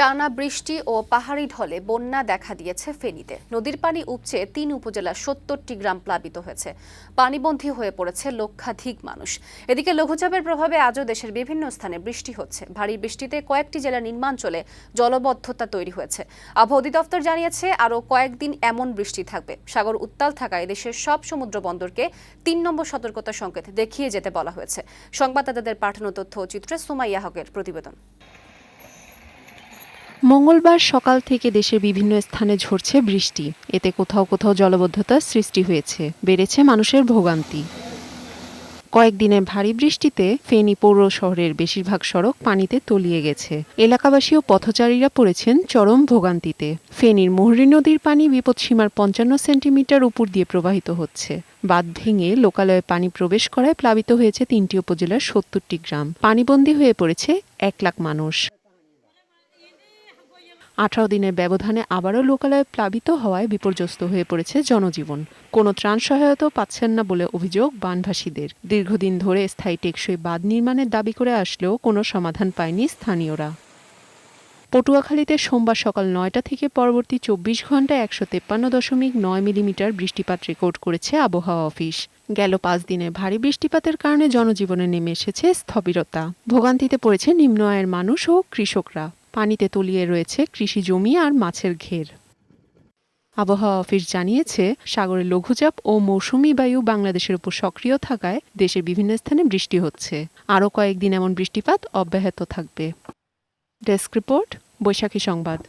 টানা বৃষ্টি ও পাহাড়ি ঢলে বন্যা দেখা দিয়েছে ফেনীতে। নদীর পানি উপচে তিন উপজেলার সত্তরটি গ্রাম প্লাবিত হয়েছে। পানিবন্দী হয়ে পড়েছে লক্ষাধিক মানুষ। এদিকে লঘুচাপের প্রভাবে আজও দেশের বিভিন্ন স্থানে বৃষ্টি হচ্ছে। ভারী বৃষ্টিতে কয়েকটি জেলার নির্মাঞ্চলে জলবদ্ধতা তৈরি হয়েছে। আবহাওয়া অধিদপ্তর জানিয়েছে, আরও কয়েকদিন এমন বৃষ্টি থাকবে। সাগর উত্তাল থাকায় দেশের সব সমুদ্র বন্দরকে তিন নম্বর সতর্কতা সংকেত দেখিয়ে যেতে বলা হয়েছে। সংবাদদাতাদের পাঠানো তথ্য চিত্রে সুমাইয়া হকের প্রতিবেদন। মঙ্গলবার সকাল থেকে দেশের বিভিন্ন স্থানে ঝরছে বৃষ্টি। এতে কোথাও কোথাও জলবদ্ধতার সৃষ্টি হয়েছে, বেড়েছে মানুষের ভোগান্তি। কয়েকদিনের ভারী বৃষ্টিতে ফেনী পৌর শহরের বেশিরভাগ সড়ক পানিতে তলিয়ে গেছে। এলাকাবাসী ও পথচারীরা পড়েছেন চরম ভোগান্তিতে। ফেনীর মুহুরী নদীর পানি বিপদসীমার পঞ্চান্ন সেন্টিমিটার উপর দিয়ে প্রবাহিত হচ্ছে। বাঁধ ভেঙে লোকালয়ে পানি প্রবেশ করায় প্লাবিত হয়েছে তিনটি উপজেলার সত্তরটি গ্রাম। পানিবন্দী হয়ে পড়েছে এক লাখ মানুষ। আঠারো দিনের ব্যবধানে আবারও লোকালয়ে প্লাবিত হওয়ায় বিপর্যস্ত হয়ে পড়েছে জনজীবন। কোনো ত্রাণ সহায়তাও পাচ্ছেন না বলে অভিযোগ বানভাসীদের। দীর্ঘদিন ধরে স্থায়ী টেকসই বাঁধ নির্মাণের দাবি করে আসলেও কোনো সমাধান পায়নি স্থানীয়রা। পটুয়াখালীতে সোমবার সকাল নয়টা থেকে পরবর্তী চব্বিশ ঘন্টায় একশো তেপ্পান্ন দশমিক নয় মিলিমিটার বৃষ্টিপাত রেকর্ড করেছে আবহাওয়া অফিস। গেল পাঁচ দিনের ভারী বৃষ্টিপাতের কারণে জনজীবনে নেমে এসেছে স্থবিরতা। ভোগান্তিতে পড়েছে নিম্ন আয়ের মানুষ ও কৃষকরা। পানিতে তলিয়ে রয়েছে কৃষি জমি আর মাছের ঘের। আবহাওয়া অফিস জানিয়েছে সাগরে লঘুচাপ ও মৌসুমী বায়ু বাংলাদেশের উপর সক্রিয় থাকায় দেশের বিভিন্ন স্থানে বৃষ্টি হচ্ছে। আরও কয়েকদিন এমন বৃষ্টিপাত অব্যাহত থাকবে। ডেস্ক রিপোর্ট, বৈশাখী সংবাদ।